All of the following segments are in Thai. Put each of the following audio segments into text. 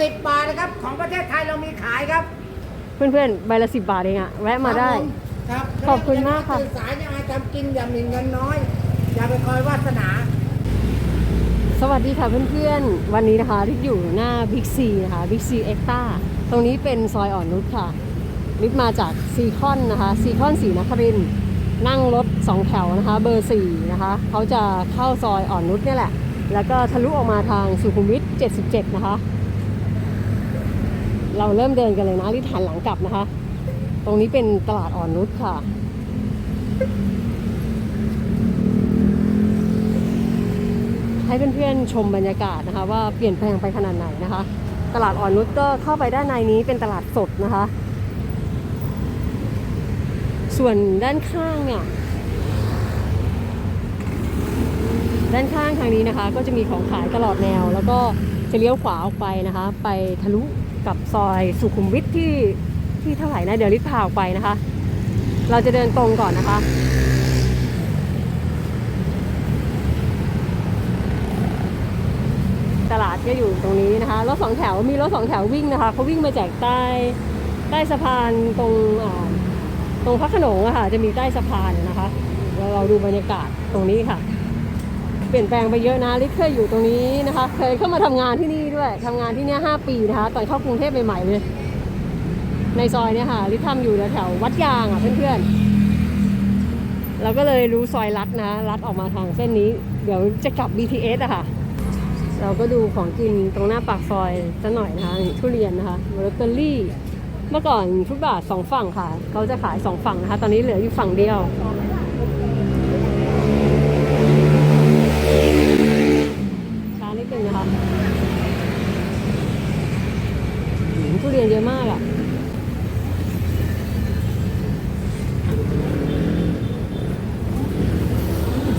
สิบบาทนะครับ ของประเทศไทยเรามีขายครับเพื่อนๆใบละสิบบาทเองอะแวะมาได้ ครับขอบคุณมากค่ะตื่นสายยังไงทำกินอย่ามีเงินน้อย อย่าไปคอยวาสนา สวัสดีค่ะเพื่อนๆ วันนี้นะคะที่อยู่หน้าบิ๊กซีนะคะบิ๊กซีเอ็กต้าตรงนี้เป็นซอยอ่อนนุชค่ะนิดมาจากซีคอนนะคะซีคอนสีนครินทร์นั่งรถสองแถวนะคะ เบอร์สี่นะคะเขาจะเข้าซอยอ่อนนุชเนี่ยแหละ แล้วก็ทะลุออกมาทางสุขุมวิท77 นะคะ เราเริ่มเดินกันเลยนะรีบหันหลังกลับนะคะ ตรงนี้เป็นตลาดอ่อนนุชค่ะให้เพื่อนๆชมบรรยากาศนะคะ ว่าเปลี่ยนแปลงไปขนาดไหนนะคะ ตลาดอ่อนนุชก็เข้าไปด้านในนี้เป็นตลาดสดนะคะ ส่วนด้านข้างเนี่ยด้านข้างทางนี้นะคะ ก็จะมีของขายตลอดแนว แล้วก็จะเลี้ยวขวาออกไปนะคะ ไปทะลุ กับซอยสุขุมวิทที่ที่เท่าไหร่นะเดี๋ยวลิศพาออกไปนะคะ เราจะเดินตรงก่อนนะคะตลาดก็อยู่ตรงนี้นะคะรถสองแถวมีรถสองแถววิ่งนะคะเขาวิ่งมาจากใต้ใต้สะพานตรงตรงพระขนงอะค่ะจะมีใต้สะพานนะคะเราดูบรรยากาศตรงนี้ค่ะ เปลี่ยนแปลงไปเยอะนะลิศเคยอยู่ตรงนี้นะคะ เคยเข้ามาทำงานที่นี่ด้วยทำงานที่นี่ห้าปีนะคะ ตอนเข้ากรุงเทพใหม่ๆเลย ในซอยเนี่ยค่ะลิศทำอยู่แถววัดยางอะเพื่อนๆเราก็เลยรู้ซอยลัดนะลัดออกมาทางเส้นนี้ เดี๋ยวจะกลับ BTS อะค่ะ เราก็ดูของกินตรงหน้าปากซอยสักหน่อยนะคะทุเรียนนะคะลอตเตอรี่เมื่อก่อนฟุตบาทสองฝั่งค่ะ เขาจะขายสองฝั่งนะคะ ตอนนี้เหลืออยู่ฝั่งเดียว ช้านิดนึงนะคะหืมทุเรียนเยอะมากอะ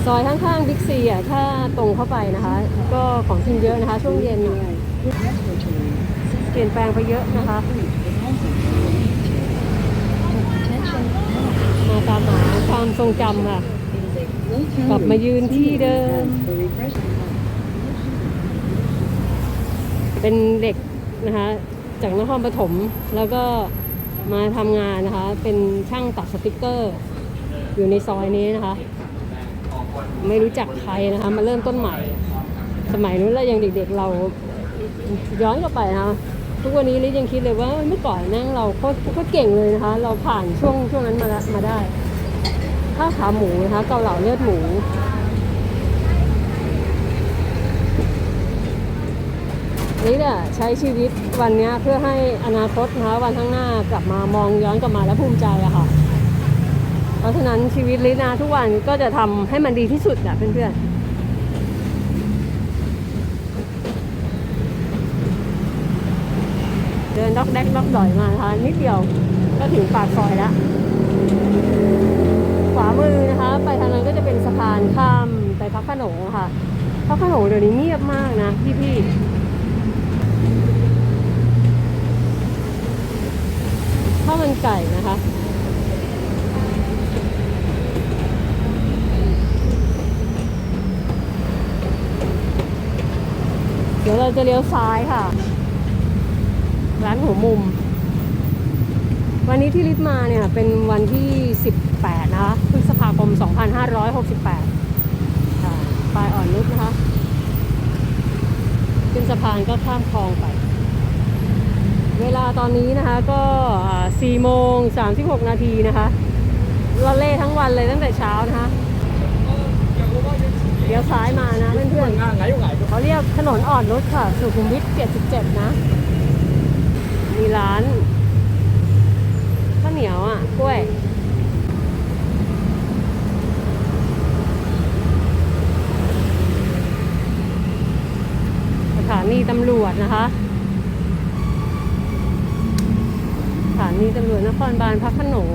ซอยข้างๆบิ๊กซีอะถ้าตรงเข้าไปนะคะ ก็ของกินเยอะนะคะ ช่วงเย็นเปลี่ยนแปลงไปเยอะนะคะ มาตามหาความทรงจำค่ะ กลับมายืนที่เดิม เป็นเด็กนะคะ จากนครปฐมแล้วก็มาทำงานนะคะ เป็นช่างตัดสติกเกอร์ อยู่ในซอยนี้นะคะ ไม่รู้จักใครนะคะ มาเริ่มต้นใหม่ สมัยนู้นเรายังเด็กๆเราย้อนกลับไปนะคะทุกวันนี้ลิยังคิดเลยว่าเมื่อก่อนนั่งเราโคตรโคตรเก่งเลยนะคะ เราผ่านช่วงช่วงนั้นมามาได้ ข้าวขาหมูนะคะเกาเหลาเลือดหมู นี่เนี่ยใช้ชีวิตวันนี้เพื่อให้อนาคตนะคะวันข้างหน้ากลับมามองย้อนกลับมาแล้วภูมิใจอะค่ะ เพราะฉะนั้นชีวิตลินาทุกวันก็จะทำให้มันดีที่สุดอะเพื่อนๆเดินด็อกแดกด็อกดอยมานะคะนิดเดียวก็ถึงปากซอยแล้วขวามือนะคะ ไปทางนั้นก็จะเป็นสะพานข้ามไปพักขนงค่ะพักขนงเดี๋ยวนี้เงียบมากนะพี่ๆ ข้าวมันไก่นะคะ เดี๋ยวเราจะเลี้ยวซ้ายค่ะ ร้านหัวมุม วันนี้ที่ลิศมาเนี่ย เป็นวันที่ 18 นะคะพฤษภาคม 2568ปลายอ่อนนุชนะคะ ขึ้นสะพานก็ข้ามคลองไป เวลาตอนนี้นะคะก็4โมง36 นาทีนะคะเราเล่ทั้งวันเลยตั้งแต่เช้านะคะเลี้ยวซ้ายมานะเพื่อนๆเขาเรียกถนนอ่อนนุชค่ะ สุขุมวิท 77 นะ มีร้านข้าวเหนียวอะกล้วยสถานีตำรวจนะคะ สถา นีตำรวจนครบาลพระขนง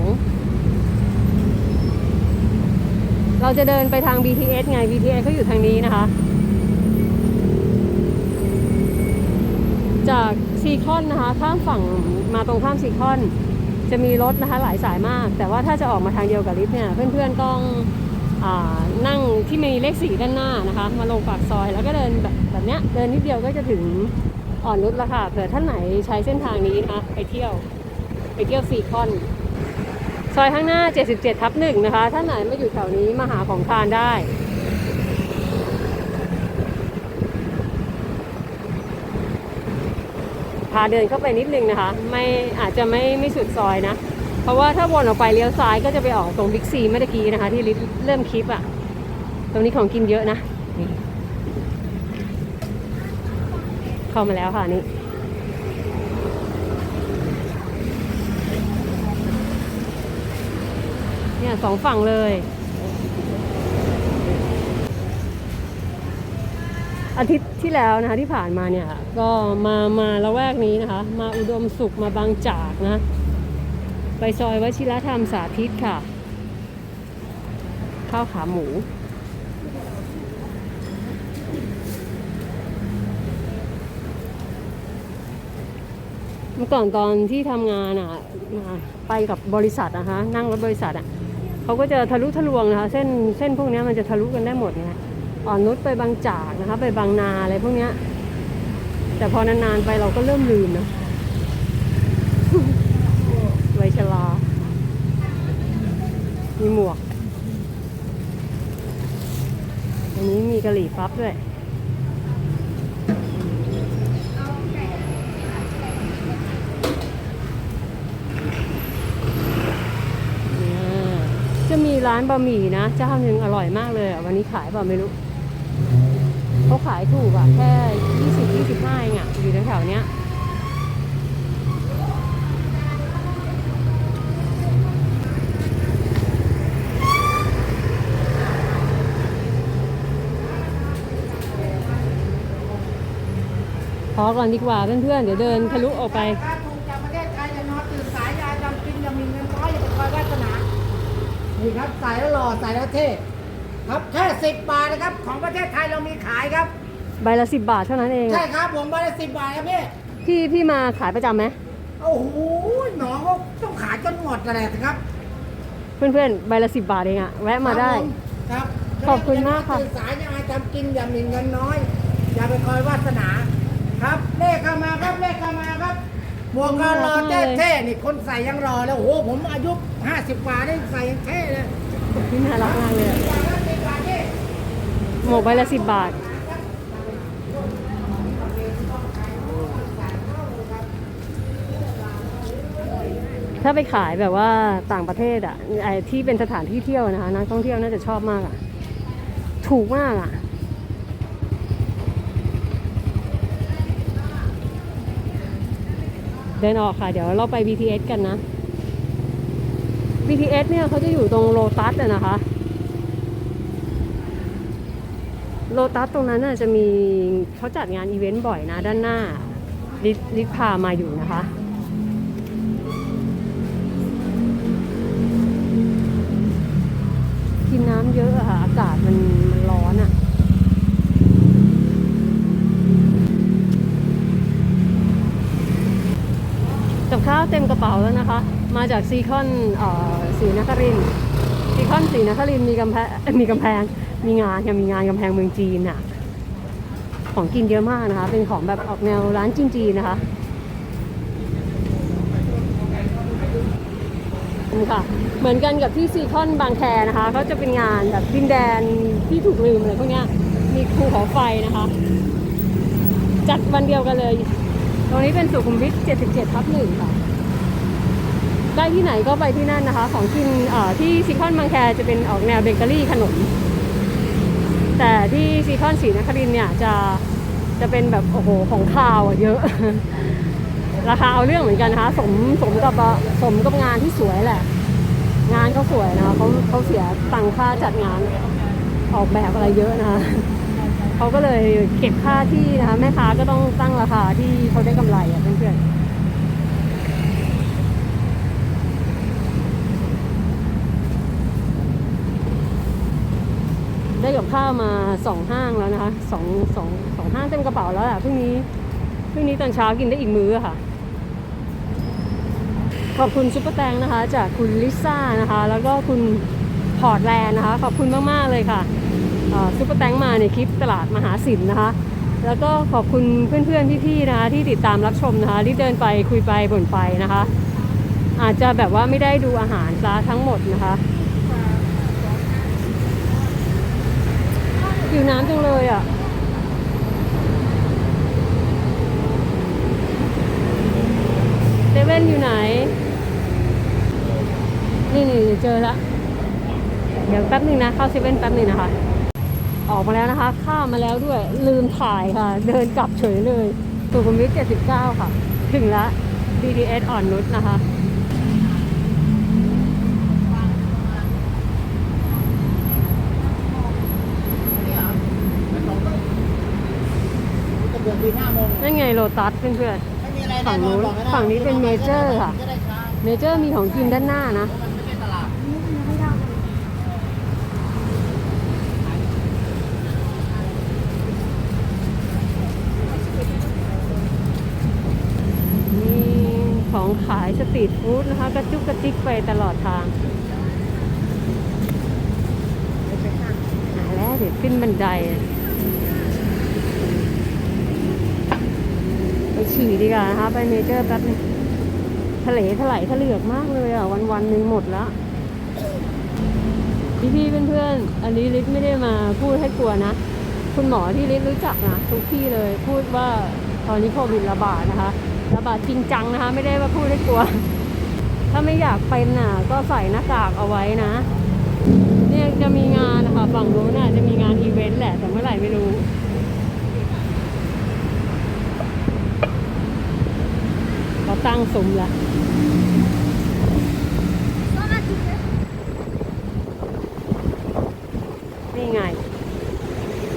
เราจะเดินไปทาง BTS ไง BTS เขาอยู่ทางนี้นะคะ จากซีคอนนะคะ ข้ามฝั่งมาตรงข้ามซีคอน จะมีรถนะคะหลายสายมาก แต่ว่าถ้าจะออกมาทางเดียวกับลิฟต์เนี่ย เพื่อนๆต้องอนั่งที่มีเลขสีด้านหน้านะคะ มาลงปากซอยแล้วก็เดินแบบแบบเนี้ย เดินนิดเดียวก็จะถึงอ่อนนุชละค่ะเผื่อท่านไหนใช้เส้นทางนี้นะคะไปเที่ยว ไปเที่ยวซีคอน ซอยข้างหน้า 77 ทับหนึ่งนะคะท่านไหนมาอยู่แถวนี้มาหาของทานได้พาเดินเข้าไปนิดนึงนะคะ ไม่อาจจะไม่ไม่สุดซอยนะ เพราะว่าถ้าวนออกไปเลี้ยวซ้ายก็จะไปออกตรงบิ๊กซีเมื่อกี้นะคะ ที่ลิศเริ่มคลิปอะตรงนี้ของกินเยอะนะนี่เข้ามาแล้วค่ะนี่ เนี่ยสองฝั่งเลย อาทิตย์ที่แล้วนะคะที่ผ่านมาเนี่ยก็มามาละแวกนี้นะคะ มาอุดมสุขมาบางจากนะ ไปซอยวชิรธรรมสาธิตค่ะ ข้าวขาหมูเมื่อก่อนตอนที่ทำงานอะ ไปกับบริษัทนะคะ นั่งรถบริษัทอะ เขาก็จะทะลุทะลวงนะคะเส้นเส้นพวกนี้มันจะทะลุกันได้หมดไงอ่อนนุชไปบางจากนะคะ ไปบางนาอะไรพวกนี้แต่พอนานๆไปเราก็เริ่มลืมนะไวยชลา มีหมวก อันนี้มีกะหรี่ปั๊บด้วย อ่า จะมีร้านบะหมี่นะเจ้าหนึ่งอร่อยมากเลยอะวันนี้ขายเปล่าไม่รู้เขาขายถูกอะแค่ยี่สิบยี่สิบห้าเองอะอยู่แถวๆเนี้ยพอก่อนดีกว่าเพื่อนๆเดี๋ยวเดินทะลุออกไป นี่ครับใส่แล้วหล่อใส่แล้วเท่ครับแค่สิบบาทนะครับ ของประเทศไทยเรามีขายครับ ใบละสิบบาทเท่านั้นเองใช่อะครับผมใบละสิบบาทครับพี่พี่พี่มาขายประจำไหมโอ้โหหนองเขาต้องขายจนหมดอะไรครับ เพื่อนๆใบละสิบบาทเองอะแวะมาได้ ครับขอบคุณมากค่ะตื่นสายยายจำกินอย่ามีเงินน้อย อย่าไปคอยวาสนา ครับเลขเข้ามาครับเลขเข้ามาครับ หมวกกันรอเท่ๆนี่คนใส่ยังรอแล้วโอ้โหผมอายุ50กว่าได้ใส่ยังเท่เลยพี่น่ารักมากเลยอะอย่างละสิบบาทนี่หมวกใบละสิบบาท ถ้าไปขายแบบว่าต่างประเทศอะไอ้ที่เป็นสถานที่เที่ยวนะคะนักท่องเที่ยวน่าจะชอบมากอะถูกมากอะ เดินออกค่ะ เดี๋ยวเราไป BTS กันนะ BTS เนี่ยเขาจะอยู่ตรงโลตัสนะคะโลตัสตรงนั้นน่ะจะมีเขาจัดงานอีเวนต์บ่อยนะด้านหน้าลิศลิพามาอยู่นะคะ กินน้ำเยอะอะค่ะ อากาศมันมันร้อนอะกั บข้าวเต็มกระเป๋าแล้วนะคะ มาจากซีคอนเอ่อศรีนครินซีคอนศรีนครินมีกำแพงมีกำแพงมีงานค่ะมีงานกำแพงเมืองจีนอะของกินเยอะมากนะคะ เป็นของแบบออกแนวร้านจีนๆนะคะค่ะเหมือนกันกับที่ซีคอนบางแคนะคะเขาจะเป็นงานแบบดินแดนที่ถูกลืมอะไรพวกนี้มีภูเขาไฟนะคะ จัดวันเดียวกันเลย ตรงนี้เป็นสุขุมวิท 77ทับหนึ่งค่ะ ได้ที่ไหนก็ไปที่นั่นนะคะ ของกินที่ซีคอนบางแคจะเป็นออกแนวเบเกอรี่ขนม แต่ที่ซีคอนศรีนครินเนี่ยจะจะเป็นแบบโอ้โหของคาวเยอะ ราคาเอาเรื่องเหมือนกันนะคะสมสมกับสมกับงานที่สวยแหละ งานเขาสวยนะคะเขาเขาเสียตังค่าจัดงานออกแบบอะไรเยอะนะคะเขาก็เลยเก็บค่าที่นะคะแม่ค้าก็ต้องตั้งราคาที่เขาได้กำไรอะเพื่อนๆ ได้กับข้าวมาสองห้างแล้วนะคะสองสองสองห้างเต็มกระเป๋าแล้วอะพรุ่งนี้พรุ่งนี้ตอนเช้ากินได้อีกมื้อค่ะ ขอบคุณซุปเปอร์แตงนะคะ จากคุณลิซ่านะคะ แล้วก็คุณพอร์ตแลนด์นะคะ ขอบคุณมากๆเลยค่ะซุปเปอร์แตงมาในคลิปตลาดมหาสินนะคะ แล้วก็ขอบคุณเพื่อนๆพี่ๆนะคะที่ติดตามรับชมนะคะที่เดินไปคุยไปบ่นไปนะคะ อาจจะแบบว่าไม่ได้ดูอาหารซะทั้งหมดนะคะ หิวน้ำจังเลยอะเซเว่นอยู่ไหน นี่นี่เจอละเดี๋ยวแป๊บหนึ่งนะ เข้าเซเว่นแป๊บหนึ่งนะคะ ออกมาแล้วนะคะ ข้ามมาแล้วด้วย ลืมถ่ายค่ะ เดินกลับเฉยเลยสุขุมวิท79 ค่ะ ถึงละ BTS อ่อนนุชนะคะ นี่เหรอไม่ตรงเลยจะเดือนปีหน้าโมง นั่นไง โลตัสเพื่อนไม่มีอะไรฝั่งนู้นแอบอกไม่ได้ฝั่งนี้เป็นเมเจอร์ค่ะจะได้ช้าๆเมเจอร์มีของกินด้านหน้านะเพราะมันไม่ใช่ตลาดมีของขายสตรีทฟู้ดนะคะ กระจุกกระจิกไปตลอดทางหาแล้วเดี๋ยวขึ้นบันได ไปฉี่ดีกว่านะคะไปเมเจอร์แป๊บนึงทะเลถลายทะเลือกมากเลยอะ วันวันหนึ่งหมดละพี่พี่เพื่อนๆอันนี้ลิศไม่ได้มาพูดให้กลัวนะ คุณหมอที่ลิศรู้จักนะทุกที่เลยพูดว่าตอนนี้โควิดระบาดนะคะ ระบาดจริงจังนะคะ ไม่ได้ว่าพูดให้กลัว ถ้าไม่อยากเป็นน่ะ ก็ใส่หน้ากากเอาไว้นะ เนี่ยจะมีงานนะคะฝั่งนู้นน่ะจะมีงานอีเวนต์แหละแต่เมื่อไหร่ไม่รู้ เขาตั้งซุ้มแล้วนี่ไง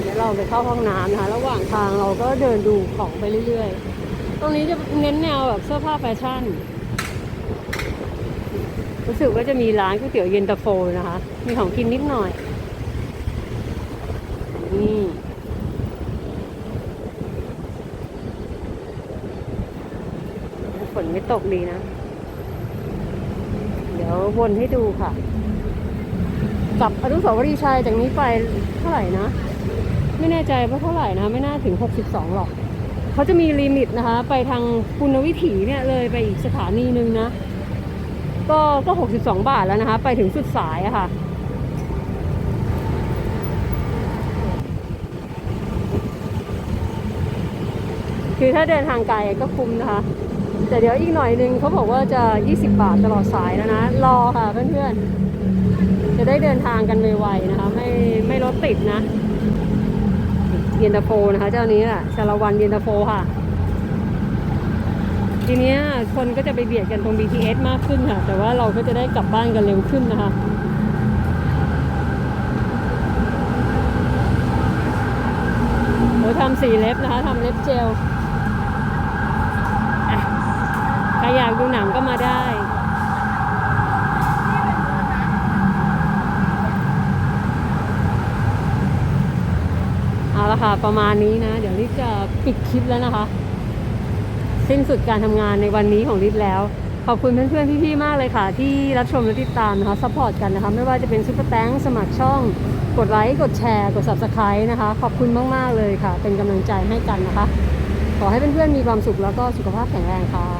เดี๋ยวเราไปเข้าห้องน้ำนะคะ ระหว่างทางเราก็เดินดูของไปเรื่อยๆ ตรงนี้จะเน้นแนวแบบเสื้อผ้าแฟชั่น รู้สึกว่าจะมีร้านก๋วยเตี๋ยวเย็นตาโฟนะคะ มีของกินนิดหน่อย นี่ฝนไม่ ตกดีนะ เดี๋ยววนให้ดูค่ะกลับอนุสาวรีย์ชัยจากนี้ไปเท่าไหร่นะ ไม่แน่ใจว่าเท่าไหร่นะ ไม่น่าถึง 62 หรอก เขาจะมีลิมิตนะคะ ไปทางปุณณวิถีเนี่ยเลยไปอีกสถานีหนึ่งนะ ก็ก็ 62 บาทแล้วนะคะ ไปถึงสุดสายอะค่ะคือถ้าเดินทางไกลก็คุ้มนะคะ แต่เดี๋ยวอีกหน่อยนึงเขาบอกว่าจะ 20 บาทตลอดสายแล้วนะ รอค่ะเพื่อนๆ จะได้เดินทางกันไวๆนะคะ ไม่ไม่รถติดนะ เย็นตาโฟนะคะ เจ้านี้แหละชาละวันเย็นตาโฟค่ะ ทีเนี้ยคนก็จะไปเบียดกันตรง BTS มากขึ้นค่ะ แต่ว่าเราก็จะได้กลับบ้านกันเร็วขึ้นนะคะโอ้ทำสีเล็บนะคะทำเล็บเจลอะ ใครอยากดูหนังก็มาได้เอาละค่ะประมาณนี้นะ เดี๋ยวลิศจะปิดคลิปแล้วนะคะ สิ้นสุดการทำงานในวันนี้ของลิศแล้ว ขอบคุณเพื่อนๆพี่ๆมากเลยค่ะ ที่รับชมและติดตามนะคะซัพพอร์ตกันนะคะ ไม่ว่าจะเป็นซุปเปอร์แตงสมัครช่อง กดไลค์กดแชร์กด subscribe นะคะ ขอบคุณมากๆเลยค่ะ เป็นกำลังใจให้กันนะคะขอให้เพื่อนๆมีความสุขแล้วก็สุขภาพแข็งแรงค่ะ